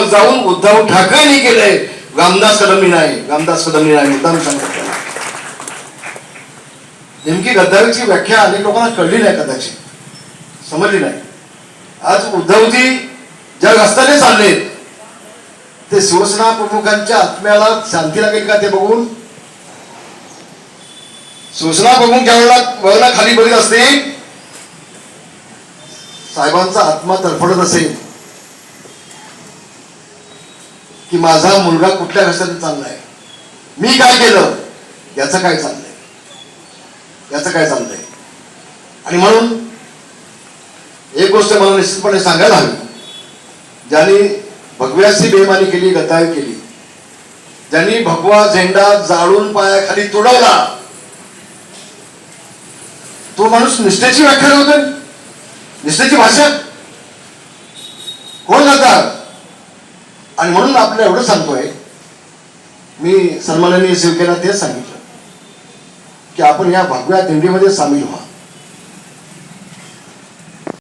जाऊन उद्धव ठाकरेंनी केलंय. रामदास कदमी नाही. रामदास कदमी नाही. मुद्दाम सांगत नेमकी गद्दारीची व्याख्या अनेक लोकांना कळली नाही कदाचित. समजली नाही. आज उद्धवजी ज्या रस्त्याने चालले ते शिवसेना प्रमुखांच्या आत्म्याला शांती लागेल का ते बघून? शिवसेना प्रमुख ज्या वेळेला वेळेला खाली बघत असतील साहेबांचा आत्मा तडफडत असेल. की माझा मुलगा कुठल्या रस्त्याने चाललाय? मी काय केलं? याचं काय चाललंय? याचं काय चाललंय? आणि म्हणून एक गोष्ट मला निश्चितपणे सांगायला हवी. ज्यांनी भगव्याची बेमानी केली गताय केली ज्यांनी भगवा झेंडा जाळून पायाखाली तुडवला तो माणूस निष्ठेची व्याख्या होते निष्ठेची भाषा. आणि म्हणून आपल्याला एवढं सांगतोय. मी सन्माननीय शिवसेना तेच सांगितलं. की आपण या भगव्या दिंडीमध्ये सामील व्हा.